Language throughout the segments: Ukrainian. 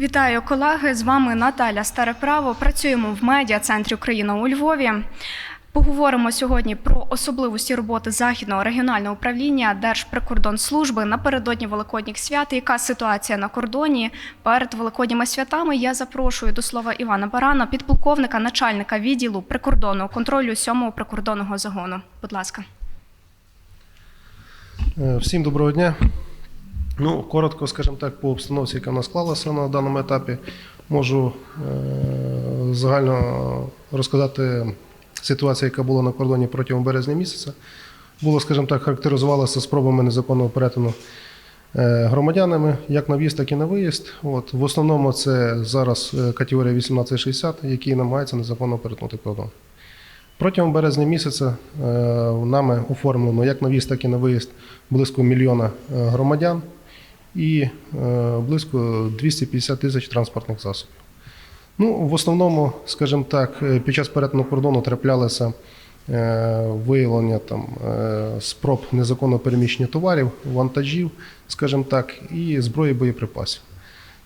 Вітаю колеги! З вами Наталя Стареправо. Працюємо в медіа центрі Україна у Львові. Поговоримо сьогодні про особливості роботи західного регіонального управління Держприкордонслужби напередодні Великодніх свят. Яка ситуація на кордоні перед Великодніми святами? Я запрошую до слова Івана Барана, підполковника, начальника відділу прикордонного контролю 7-го прикордонного загону. Будь ласка. Е, Всім доброго дня. Ну, коротко, скажімо так, по обстановці, яка нас склалася на даному етапі, можу е, загально розказати ситуацію, яка була на кордоні протягом березня місяця. Було, скажімо так, характеризувалося спробами незаконного перетину е, громадянами як на в'їзд, так і на виїзд. От, в основному це зараз е, категорія 1860, які намагаються незаконно перетнути кордон. Протягом березня місяця нами оформлено як на в'їзд, так і на виїзд близько мільйона громадян і е, близько 250 тисяч транспортних засобів. Ну, в основному, скажімо так, е, під час перетину кордону траплялося е, виявлення там, спроб незаконного переміщення товарів, вантажів, скажімо так, і зброї боєприпасів.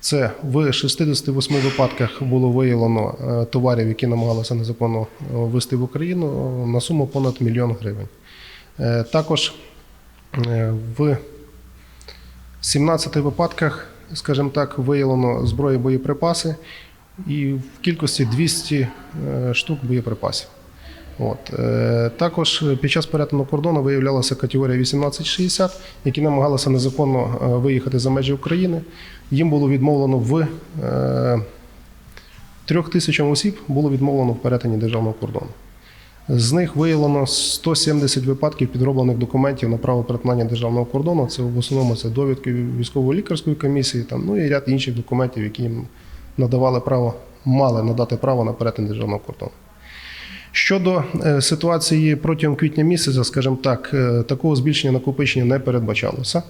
Це в 68 випадках було виявлено товарів, які намагалися незаконно ввести в Україну на суму понад мільйон гривень. Також е, в 17 випадках, скажімо так, виявлено зброї боєприпаси і в кількості 200 е, штук боєприпасів. От. Е, Також під час перетину кордону виявлялася категорія 1860, які намагалися незаконно е, виїхати за межі України. Їм було відмовлено в трьох тисячам осіб було відмовлено в перетині державного кордону. З них виявлено 170 випадків підроблених документів на право перетинання державного кордону. Це в основному це довідки військово-лікарської комісії, там, ну і ряд інших документів, які їм надавали право, мали надати право на перетин державного кордону. Щодо е, ситуації протягом квітня місяця, скажімо так, е, такого збільшення накопичення не передбачалося.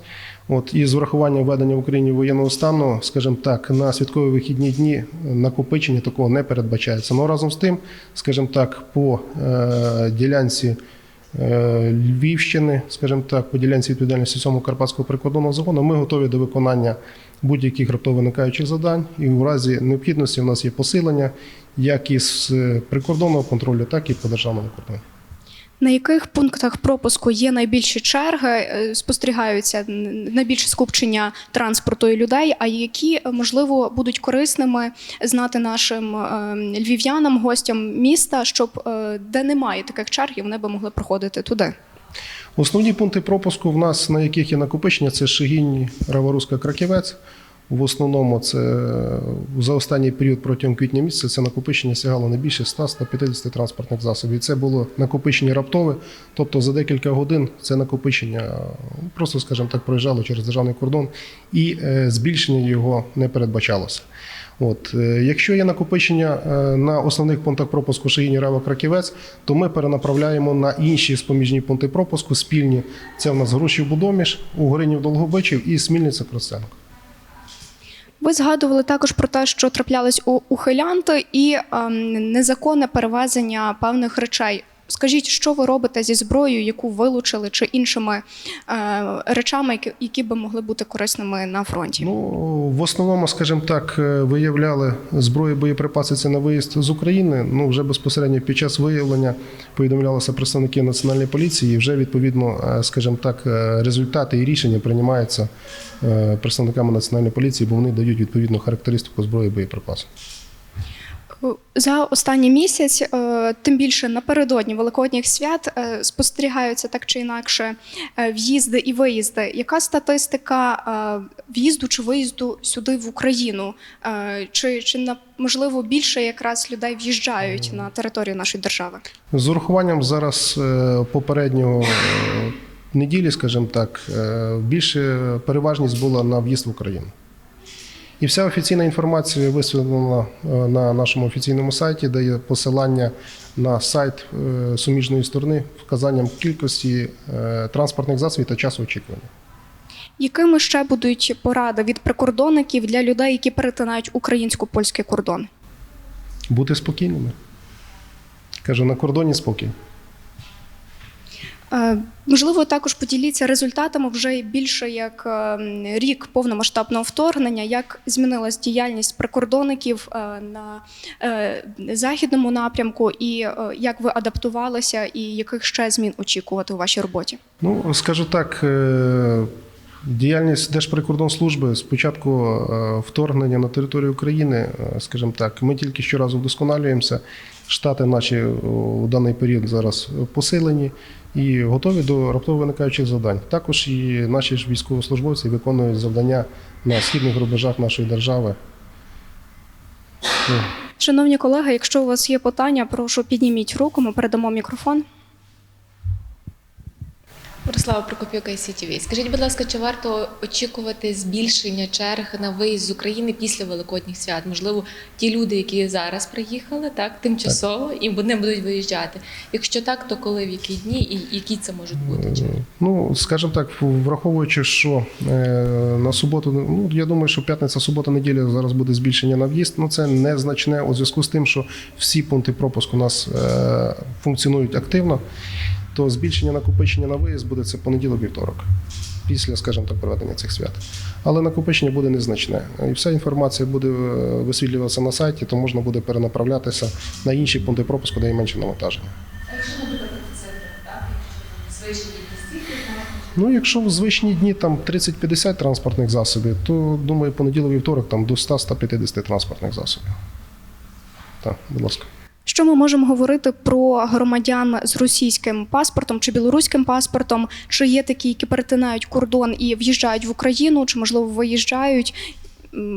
От і з урахуванням введення в Україні воєнного стану, скажімо так, на святкові вихідні дні накопичення такого не передбачається. Ну разом з тим, скажімо так, по е, ділянці е, Львівщини, скажімо так, по ділянці відповідальності цьому Карпатського прикордонного загону, ми готові до виконання будь-яких раптово виникаючих завдань. І в разі необхідності у нас є посилення як із е, прикордонного контролю, так і по державному кордону. На яких пунктах пропуску є найбільші черги, е, спостерігаються найбільше скупчення транспорту і людей, а які, е, можливо, будуть корисними знати нашим е, львів'янам, гостям міста, щоб де немає таких черг, і вони би могли проходити туди. Основні пункти пропуску в нас, на яких є накопичення, це Шигінь, Раворуська, Краківець. В основному це за останній період протягом квітня місяця це накопичення сягало не більше 100-150 транспортних засобів. І це було накопичення раптове, тобто за декілька годин це накопичення е, просто, скажімо так, проїжджало через державний кордон, і е, збільшення його не передбачалося. От, е, якщо є накопичення е, на основних пунктах пропуску Шиїні Рава Краківець, то ми перенаправляємо на інші споміжні пункти пропуску спільні. Це в нас Грушів Будоміж, Угоринів Долгобичів і Смільниця Кросенко. Ви згадували також про те, що траплялись у ухилянти і ем, незаконне перевезення певних речей. Скажіть, що ви робите зі зброєю, яку вилучили, чи іншими е, речами, які, які би могли бути корисними на фронті? Ну, в основному, скажімо так, е, виявляли зброю боєприпаси це на виїзд з України. Ну, вже безпосередньо під час виявлення повідомлялися представники національної поліції. І вже відповідно, е, скажімо так, е, результати і рішення приймаються представниками національної поліції, бо вони дають відповідну характеристику зброї боєприпасу. За останній місяць, е, тим більше напередодні великодніх свят, е, спостерігаються так чи інакше е, в'їзди і виїзди. Яка статистика в'їзду чи виїзду сюди в Україну? Чи, чи можливо більше якраз людей в'їжджають на територію нашої держави? З урахуванням зараз попереднього неділі, скажімо так, більше переважність була на в'їзд в Україну. І вся офіційна інформація висвітлена е, на нашому офіційному сайті, де є посилання на сайт е, суміжної сторони вказанням кількості е, транспортних засобів та часу очікування. Якими ще будуть поради від прикордонників для людей, які перетинають українсько-польський кордон? Бути спокійними. Кажу, на кордоні спокій. Е, Можливо, також поділіться результатами вже більше як е, рік повномасштабного вторгнення, як змінилась діяльність прикордонників е, на західному напрямку, і як ви адаптувалися, і яких ще змін очікувати у вашій роботі? Ну, скажу так, діяльність Держприкордонслужби з початку вторгнення на територію України, скажімо так, ми тільки щоразу вдосконалюємося. Штати наші у даний період зараз посилені і готові до раптово виникаючих завдань. Також і наші ж військовослужбовці виконують завдання на східних рубежах нашої держави. Шановні колеги, якщо у вас є питання, прошу підніміть руку, ми передамо мікрофон. Борислава Прокопюка і СІТІВІ. Скажіть, будь ласка, чи варто очікувати збільшення черг на виїзд з України після Великодніх свят? Можливо, ті люди, які зараз приїхали, так тимчасово і вони будуть виїжджати. Якщо так, то коли в які дні і які це можуть бути? Чи- Ну, скажімо так, враховуючи, що е, на суботу, ну я думаю, що п'ятниця, субота, неділя зараз буде збільшення на в'їзд. Ну це незначне у зв'язку з тим, що всі пункти пропуску у нас е, функціонують активно. То збільшення накопичення на виїзд буде це понеділок вівторок, після, скажімо так, проведення цих свят. Але накопичення буде незначне. І вся інформація буде е, висвітлюватися на сайті, то можна буде перенаправлятися на інші пункти пропуску, де є менше навантаження. Ну, якщо в звичні дні там 30-50 транспортних засобів, то думаю, понеділок вівторок там до 100-150 транспортних засобів. Так, будь ласка. Що ми можемо говорити про громадян з російським паспортом чи білоруським паспортом? Чи є такі, які перетинають кордон і в'їжджають в Україну, чи можливо виїжджають?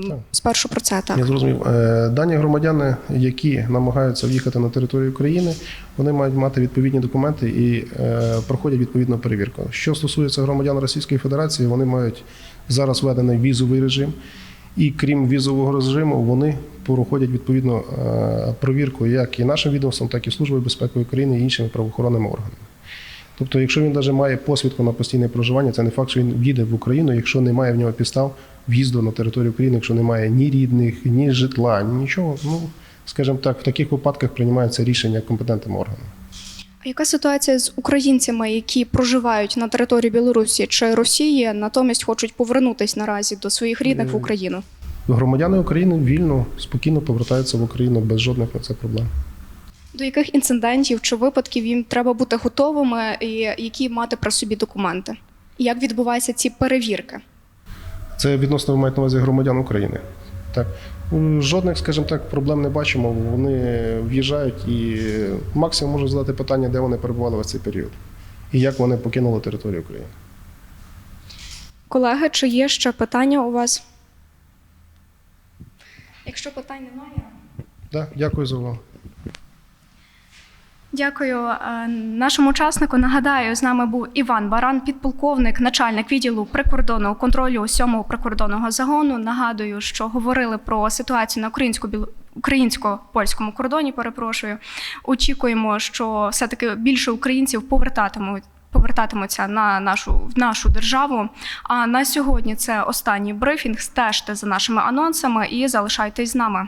Так. Спершу про це так. Я зрозумів. Е, Дані громадяни, які намагаються в'їхати на територію України, вони мають мати відповідні документи і е, проходять відповідну перевірку. Що стосується громадян Російської Федерації, вони мають зараз введений візовий режим. І крім візового режиму, вони проходять відповідну е, провірку як і нашим відомством, так і Службою безпеки України і іншими правоохоронними органами. Тобто, якщо він навіть має посвідку на постійне проживання, це не факт, що він в'їде в Україну, якщо немає в нього підстав в'їзду на територію України, якщо немає ні рідних, ні житла, ні нічого. Ну, скажімо так, в таких випадках приймається рішення компетентним органом. Яка ситуація з українцями, які проживають на території Білорусі чи Росії, натомість хочуть повернутись наразі до своїх рідних в Е, Україну? Громадяни України вільно, спокійно повертаються в Україну без жодних на це проблем. До яких інцидентів чи випадків їм треба бути готовими, і які мати при собі документи? Як відбуваються ці перевірки? Це відносно ви маєте на увазі громадян України. Так. Жодних, скажімо так, проблем не бачимо. Вони в'їжджають і максимум можуть задати питання, де вони перебували в цей період. І як вони покинули територію України. Колеги, чи є ще питання у вас? Якщо питань немає. да, дякую за увагу. Дякую Е, нашому учаснику. Нагадаю, з нами був Іван Баран, підполковник, начальник відділу прикордонного контролю 7-го прикордонного загону. Нагадую, що говорили про ситуацію на українсько українсько-польському кордоні. Перепрошую. Очікуємо, що все-таки більше українців повертатимуть. Повертатимуться на нашу в нашу державу. А на сьогодні це останній брифінг. Стежте за нашими анонсами і залишайтесь з нами.